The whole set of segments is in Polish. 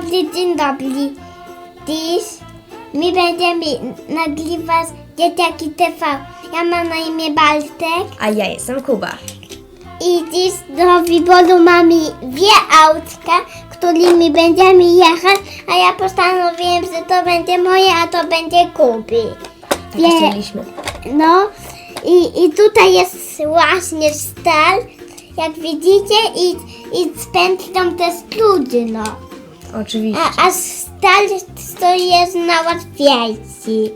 dobry, dzień dobry. Dziś my będziemy nagrywać Dzieciaki TV. Ja mam na imię Bartek A ja jestem Kuba. i dziś do wyboru mamy dwie autka, którymi będziemy jechać, a ja postanowiłem, że to będzie moje, a to będzie Kuby. Tak Wie-. No i, i tutaj jest właśnie stal, jak widzicie, i, i z pętlą też ludzie, no. Oczywiście. A, a stal to jest na łatwiejsi,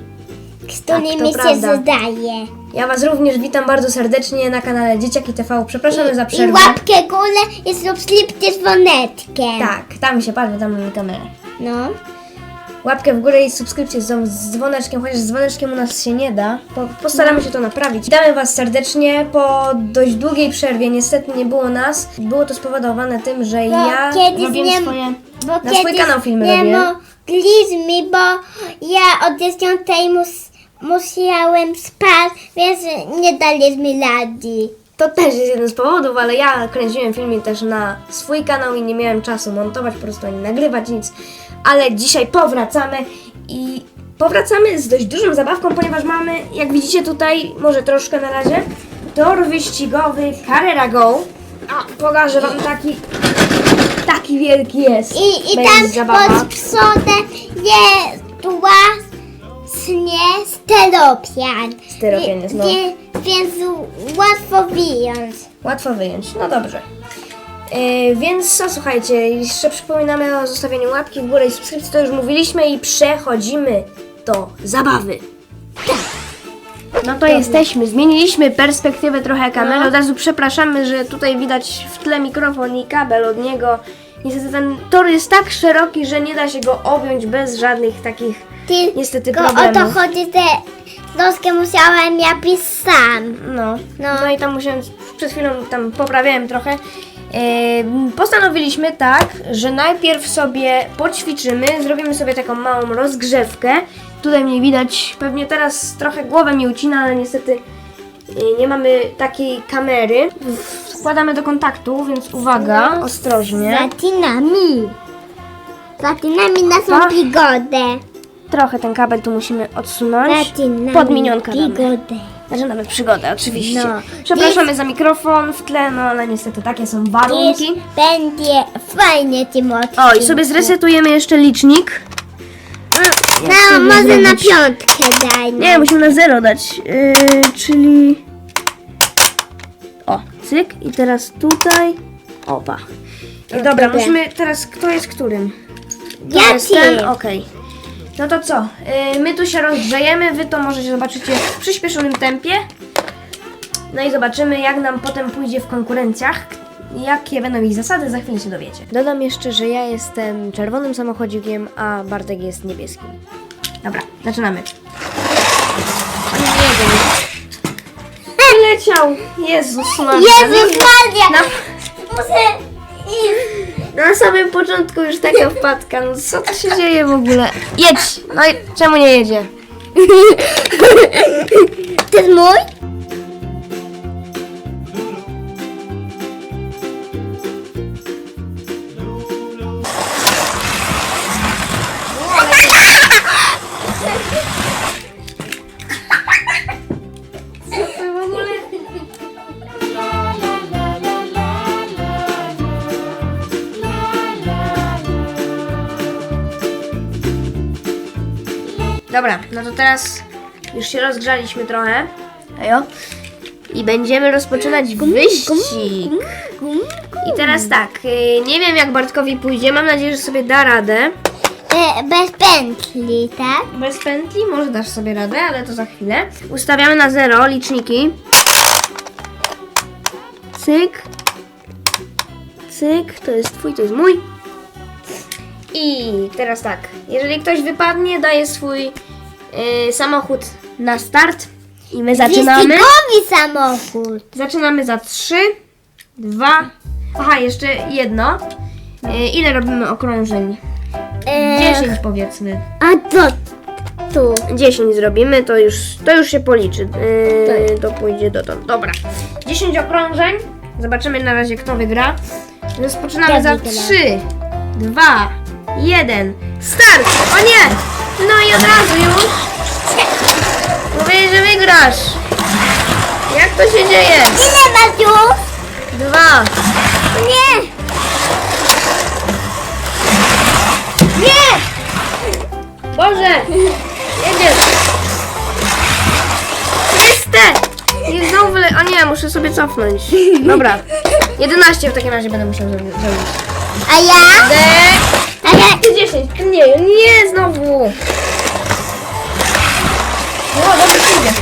z którymi Tak, się prawda. zdaje. Ja Was również witam bardzo serdecznie na kanale Dzieciaki TV. Przepraszamy za I przerwę. łapkę górę i subskrypcję dzwoneczkiem. Tak, tam się patrzę, tam mamy kamerę. No. Łapkę w górę i subskrypcję z, z dzwoneczkiem, chociaż z dzwoneczkiem u nas się nie da. Po, postaramy się to naprawić. Witamy Was serdecznie po dość długiej przerwie. Niestety nie było nas. Było to spowodowane tym, że Bo ja kiedyś robiłem nie- swoje... Bo Na swój kanał filmy nie robię. mogliśmy, bo ja od 10 mus, musiałem spać, więc nie daliśmy rady. To też jest jeden z powodów, ale ja kręciłem filmik też na swój kanał i nie miałem czasu montować, po prostu ani nagrywać nic. Ale dzisiaj powracamy i powracamy z dość dużą zabawką, ponieważ mamy, jak widzicie tutaj, może troszkę na razie, tor wyścigowy Carrera Go. A, pokażę wam taki, taki wielki jest. I, i tam zabawa. pod przodem jest właśnie steropian. Steropian jest, no. Wie, więc łatwo wyjąć. Łatwo wyjąć, no dobrze. Yy, więc co, słuchajcie, jeszcze przypominamy o zostawieniu łapki w górę i subskrypcji, to już mówiliśmy i przechodzimy do zabawy. No to jesteśmy, zmieniliśmy perspektywę trochę kamery, No. od razu przepraszamy, że tutaj widać w tle mikrofon i kabel od niego. Niestety ten tor jest tak szeroki, że nie da się go objąć bez żadnych takich Ty, niestety tylko o to problemów. chodzi, że noskę musiałem ja pić sam. No, No. no. i tam musiałem, przed chwilą tam poprawiałem trochę. Em, postanowiliśmy tak, że najpierw sobie poćwiczymy, zrobimy sobie taką małą rozgrzewkę. Tutaj mnie widać, pewnie teraz trochę głowę mi ucina, ale niestety y, nie mamy takiej kamery. Wkładamy do kontaktu, więc uwaga, No, ostrożnie. Zaczynamy naszą Pa. przygodę. Trochę ten kabel tu musimy odsunąć. Damy. przygodę. Zaczynamy przygodę, oczywiście. No. Przepraszamy za mikrofon w tle, no ale niestety takie są warunki. Dziś będzie fajnie, Timothy. O, i sobie zresetujemy jeszcze licznik. No, sobie może na zrobić? piątkę daj. Nie, musimy na zero dać, yy, czyli... O, cyk i teraz tutaj... Opa. I dobra, dobra. musimy teraz, kto jest którym? To Ja jest ten? Okej. No to co? Yy, my tu się rozgrzejemy, wy to możecie zobaczycie w przyspieszonym tempie. No i zobaczymy, jak nam potem pójdzie w konkurencjach. Jakie będą ich zasady, za chwilę się dowiecie. Dodam jeszcze, że ja jestem czerwonym samochodzikiem, a Bartek jest niebieskim. Dobra, zaczynamy. Leciał! Jezus Maria. Jezus Maria! Na, Muszę iść. Na samym początku już taka wpadka. No co to się dzieje w ogóle? Jedź! No i czemu nie jedzie? To jest mój? Dobra, no to teraz już się rozgrzaliśmy trochę. Ejo. I będziemy rozpoczynać wyścig. I teraz tak, y, nie wiem jak Bartkowi pójdzie, mam nadzieję, że sobie da radę. E, bez pętli, tak? Bez pętli może dasz sobie radę, ale to za chwilę. Ustawiamy na zero liczniki. Cyk. Cyk, to jest twój, to jest mój. I teraz tak, jeżeli ktoś wypadnie, daje swój y, samochód na start. I my zaczynamy. Wyścigowy samochód. Zaczynamy za 3, 2. Aha, jeszcze jedno. Y, ile robimy okrążeń? E, 10 powiedzmy. A to tu. 10 zrobimy, to już, to już się policzy. Yy, to pójdzie dotąd. Dobra. 10 okrążeń. Zobaczymy na razie, kto wygra. Rozpoczynamy za wygram. 3, 2, jeden, start! O nie! No i od razu już. Mówię, że wygrasz. Jak to się dzieje? Ile masz już? Dwa. Nie! Nie! Boże! Jedziesz! Chryste! I znowu le... O nie, muszę sobie cofnąć. Dobra. 11 w takim razie będę musiał zrobić. zrobić. A ja? Dek. A ja? 10. Nie, nie, znowu. No, dobrze idzie.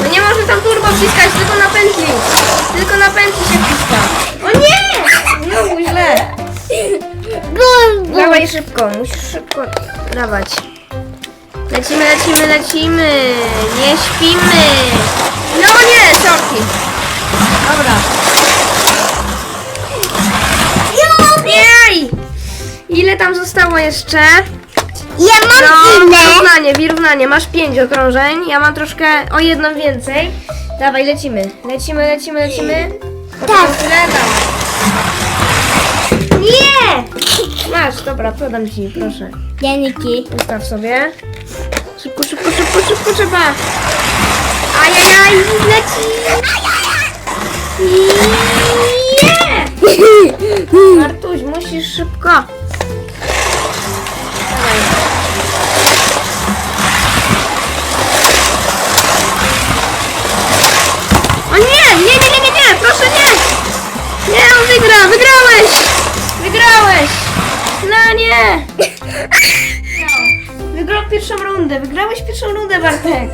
No nie może tam turbo wciskać, tylko na pętli. Tylko na pętli się wciska. O nie! Znowu źle. Dawaj szybko, musisz szybko dawać. Lecimy, lecimy, lecimy. Nie śpimy. No nie, sorki. Dobra. Ile tam zostało jeszcze? Ja mam No, inne. wyrównanie, wyrównanie. Masz pięć okrążeń. Ja mam troszkę o jedną więcej. Dawaj, lecimy. Lecimy, lecimy, lecimy. Tak. Nie! Masz, dobra, podam ci, proszę. Dzięki. Ustaw sobie. Szybko, szybko, szybko, szybko trzeba. Ajajaj, leci. Nie! Martuś, musisz szybko. Nie, nie, nie, nie, nie, nie, proszę nie. Nie, on wygra, wygrałeś. Wygrałeś. No nie. Wygrał pierwszą rundę, wygrałeś pierwszą rundę, Bartek.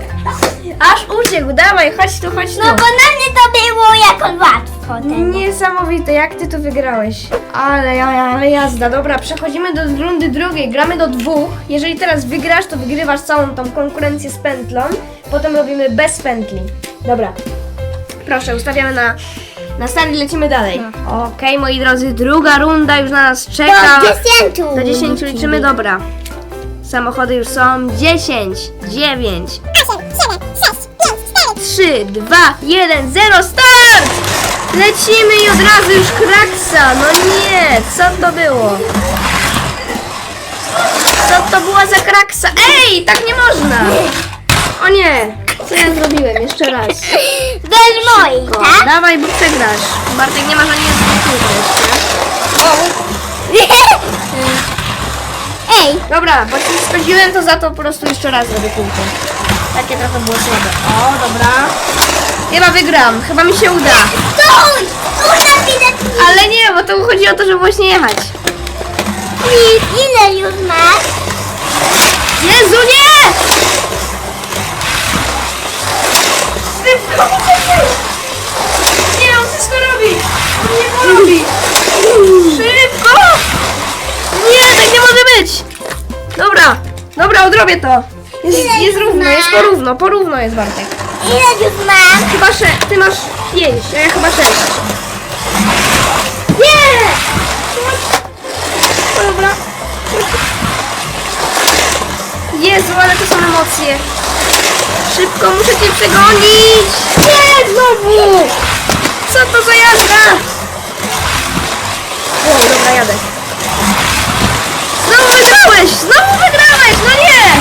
Aż uciekł, dawaj, chodź tu, chodź tu. No bo na mnie to było jako łatwo. Ten. Niesamowite, jak ty to wygrałeś. Ale, ja- ale jazda. Dobra, przechodzimy do rundy drugiej. Gramy do dwóch. Jeżeli teraz wygrasz, to wygrywasz całą tą konkurencję z pętlą. Potem robimy bez pętli. Dobra. Proszę, ustawiamy na, na start i lecimy dalej. Okej, moi drodzy, druga runda już na nas czeka. Do dziesięciu. Do 10 liczymy, dobra. Samochody już są. 10, 9, 3, 2, 1, 0, start! Lecimy i od razu już kraksa. No nie, co to było? Co to była za kraksa? Ej, tak nie można! O nie, co ja zrobiłem? Jeszcze raz. Moich, O, tak? dawaj, bo przegrasz. Bartek nie ma żadnej skutku jeszcze. Ej, Dobra, bo ci spędziłem, to za to po prostu jeszcze raz zrobię kółko. Takie trochę było słabe. O, dobra. Chyba wygram, chyba mi się uda. stój! Na. Ale nie, bo to chodzi o to, żeby właśnie jechać. Ile już masz? Jezu, nie! Dobra, dobra, odrobię to. Jest, jest równo, jest porówno, porówno jest Bartek. Ile już masz? Chyba sze... Ty masz pięć, a ja chyba sześć. Nie! O, Dobra. Jezu, ale to są emocje. Szybko, muszę cię przegonić. Nie, znowu! Co to za jazda? O, dobra, jadę. Znowu wygrałeś! Znowu wygrałeś! No nie!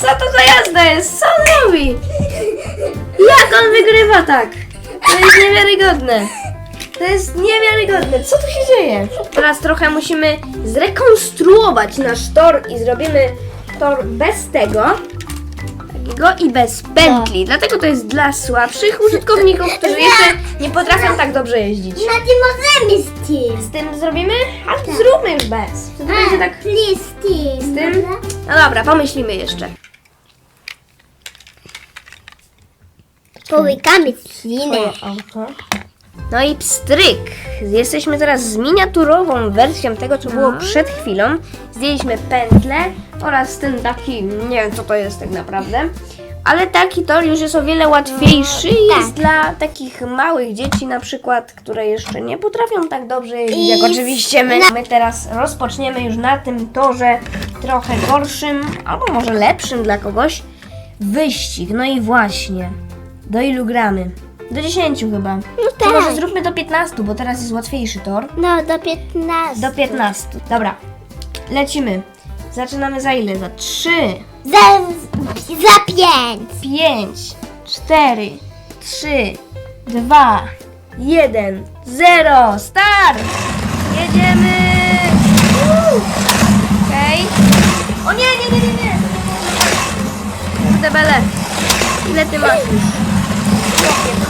Co to za jazda jest? Co on robi? Jak on wygrywa tak? To jest niewiarygodne. To jest niewiarygodne. Co tu się dzieje? Teraz trochę musimy zrekonstruować nasz tor i zrobimy tor bez tego. Takiego i bez pętli. Dlatego to jest dla słabszych użytkowników, którzy jeszcze nie potrafią tak dobrze jeździć. Na tym możemy z tym. Z tym zrobimy? Ale to zróbmy już bez. To będzie tak Please, z tym. z tym. No dobra, pomyślimy jeszcze. Połykamy ślinę. No i pstryk. Jesteśmy teraz z miniaturową wersją tego, co było przed chwilą. Zdjęliśmy pętlę oraz ten taki, nie wiem co to jest tak naprawdę. Ale taki tor już jest o wiele łatwiejszy i tak. jest dla takich małych dzieci na przykład, które jeszcze nie potrafią tak dobrze jeździć, jak oczywiście my. My teraz rozpoczniemy już na tym torze trochę gorszym, albo może lepszym dla kogoś, wyścig. No i właśnie, do ilu gramy? Do 10 chyba. No To tak. może zróbmy do 15, bo teraz jest łatwiejszy tor. No, do 15. Do 15. Dobra. lecimy. Zaczynamy za ile? Za 3, Za, za pięć. 5, 4, 3, 2, 1, 0. Start! Jedziemy! Woo! Okej. O nie, nie, nie, nie, nie! Kurde bele. Ile ty masz już? Chłopie, to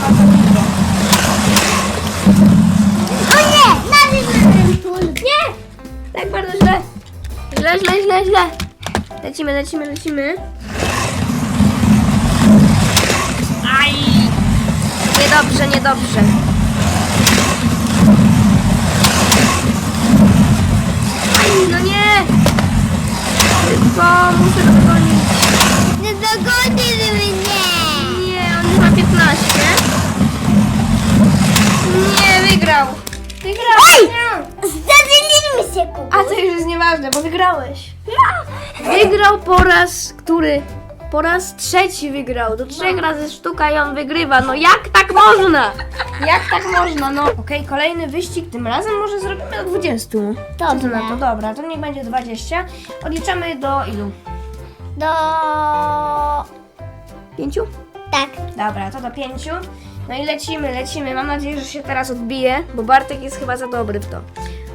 masz za dużo. O nie! Nawet na ten. Nie! Tak bardzo źle. Źle, źle, źle, źle. Lecimy, lecimy, lecimy. Aj! Niedobrze, niedobrze. Aj, no nie! Tylko muszę go dogonić. Nie dogonisz mnie. Nie, on już ma 15. Nie, wygrał. Wygrał. Zadzielinmy się kupu. A to już jest nieważne, bo wygrałeś. Wygrał po raz, który? Po raz trzeci wygrał. Do trzech razy sztuka i on wygrywa. No jak tak można? Jak tak można? No. Okej, kolejny wyścig. Tym razem może zrobimy do 20. Co to na to? Dobra, to niech będzie 20. Odliczamy do ilu? Do... Pięciu? Tak. Dobra, to do pięciu. No i lecimy, lecimy. Mam nadzieję, że się teraz odbije, bo Bartek jest chyba za dobry w to.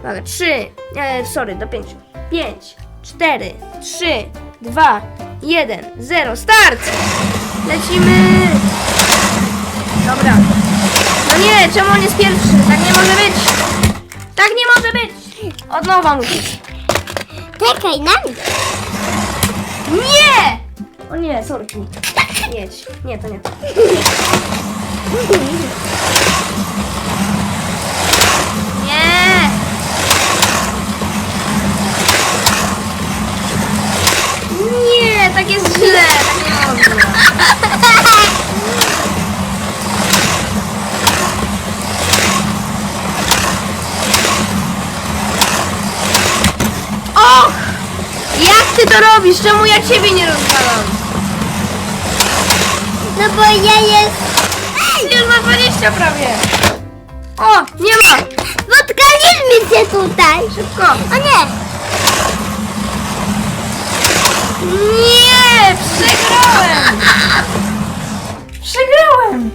Uwaga, trzy, e, sorry, do pięciu. Pięć, cztery, trzy, dwa, jeden, zero, start! Lecimy! Dobra. No nie, czemu on jest pierwszy? Tak nie może być! Tak nie może być! Od nowa musisz. Czekaj na mnie. Nie! O nie, sorki. Jedź. Nie, to nie to. Nie! Nie, tak jest źle, tak. Och! Jak ty to robisz? Czemu ja ciebie nie rozwalam? No bo ja jest... Już ma 20 prawie. O, nie ma! Spotkaliśmy się tutaj. Szybko! O nie. Nie! Przegrałem! Przegrałem!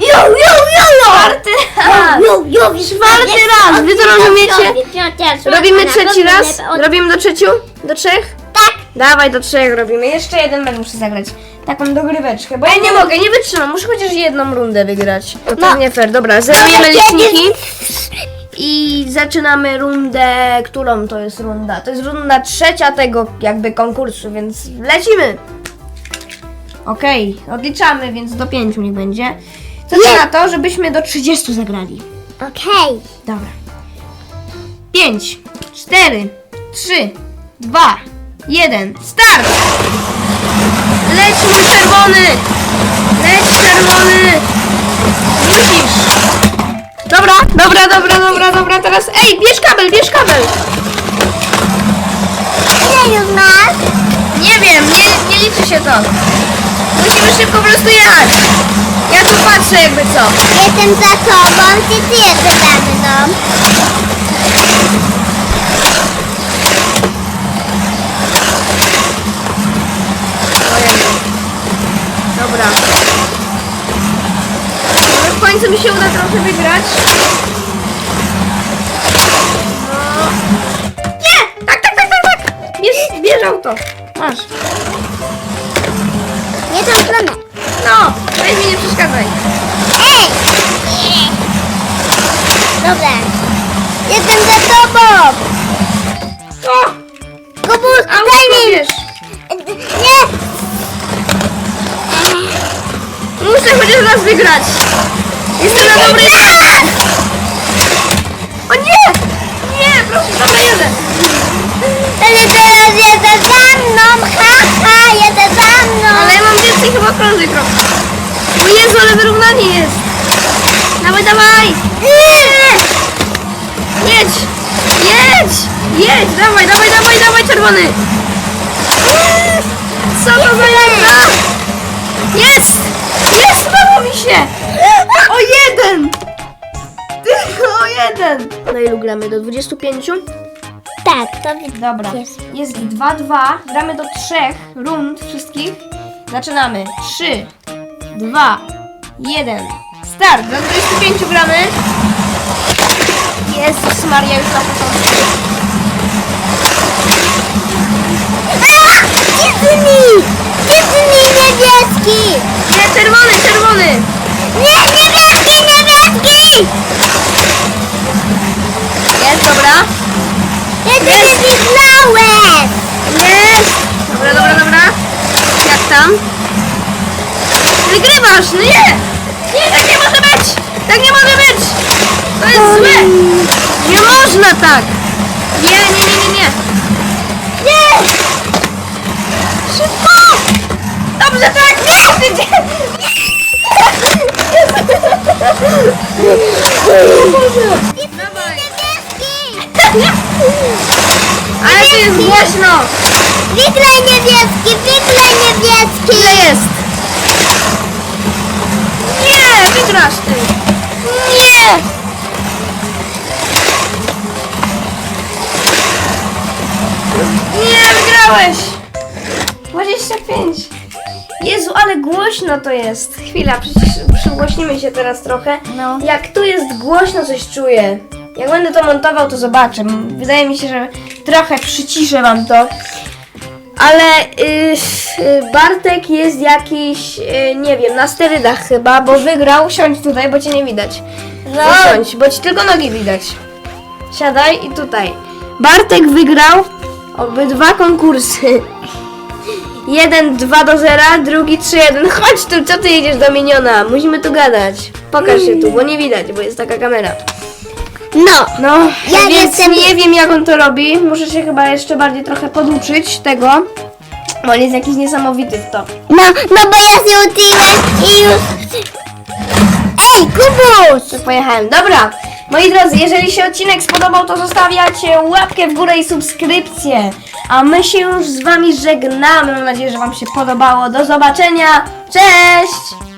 Jo, jo, jo, jo. Czwarty raz! Jo, jo, jo. Czwarty raz! Wy to rozumiecie? Robimy trzeci raz? Robimy do trzeciu? Do trzech? Tak. Dawaj, do trzech robimy. Jeszcze jeden będę muszę zagrać. Taką dogryweczkę, bo ja nie mogę, nie wytrzymam. Muszę chociaż jedną rundę wygrać. To No. nie fair. Dobra, zerujemy No, liczniki. I zaczynamy rundę, którą to jest runda? To jest runda trzecia tego jakby konkursu, więc lecimy! Okej, odliczamy, więc do pięciu niech będzie. Co ty na to, żebyśmy do 30 zagrali? Okej. Dobra. 5, 4, 3, 2, 1, start! Mój czerwony! Leć czerwony! Musisz! Dobra, dobra, dobra, dobra, dobra, teraz... Ej, bierz kabel, bierz kabel! Ile już masz? Nie wiem, nie, nie liczy się to. Musimy szybko po prostu jechać. Ja tu patrzę jakby co. Jestem za tobą, czy ty jesteś za mną? Końcu mi się uda trochę wygrać. No. Nie! Tak, tak, tak, tak, tak! Bierz, bierz auto. Masz. Nie tą stronę. No, weź mi nie przeszkadzaj. Ej! Dobra. Jestem za tobą. O! Kubus, daj mi. Nie. Muszę chociaż raz wygrać. Jestem na dobrej drodze. O nie! Nie, proszę, dobra, jeden. Ale teraz jedę za mną. Ha, ha, jedę za mną. Ale ja mam więcej chyba krążek rok. O Jezu, ale wyrównanie jest. Dawaj, dawaj. Jedź. Jedź. Jedź, dawaj, dawaj, dawaj, dawaj, czerwony. Co to za jajka? Jest. Jest, udało mi Na ilu gramy? Do 25? tak, to wi- Dobra, Jest. jest 2-2. Gramy do trzech rund wszystkich. Zaczynamy. 3, 2, 1. Start! Do 25 gramy. Jezus Maria, już na początku. A! Disney! Disney niebieski! Nie, czerwony, czerwony! Nie, niebieski, niebieski! Jest, dobra. Ja to nie wygrałem! Jest! Dobra, dobra, dobra. Tam? Wygrywasz! No nie! Nie, tak nie może być! Tak nie może być! To jest złe! Nie można tak! Nie, nie, nie, nie, nie! Nie! Szybko! Dobrze, tak! Nie! Ty, gdzie? Dawaj! Ale to jest głośno! Wygraj niebieski, wygraj niebieski! Ile jest? Nie! Wygrasz ty! Nie! Nie, wygrałeś! 25. Jezu, ale głośno to jest. Chwila, przecież przygłośnimy się teraz trochę. No. Jak tu jest głośno, coś czuję. Jak będę to montował, to zobaczę. Wydaje mi się, że trochę przyciszę wam to. Ale y, y, Bartek jest jakiś, y, nie wiem, na sterydach chyba, bo wygrał. Siądź tutaj, bo cię nie widać. No. Usiądź, bo ci tylko nogi widać. Siadaj i tutaj. Bartek wygrał obydwa konkursy. Jeden 2 do 0, drugi 3-1. Chodź tu, co ty jedziesz do miniona? Musimy tu gadać. Pokaż się tu, bo nie widać, bo jest taka kamera. No! No, Ja więc jestem- nie wiem jak on to robi. Muszę się chyba jeszcze bardziej trochę poduczyć tego. Bo on jest jakiś niesamowity w to. No, no bo ja się uczyłem i już... Ej, Kubuś! To pojechałem. Dobra, moi drodzy, jeżeli się odcinek spodobał, to zostawiacie łapkę w górę i subskrypcję. A my się już z wami żegnamy. Mam nadzieję, że wam się podobało. Do zobaczenia. Cześć!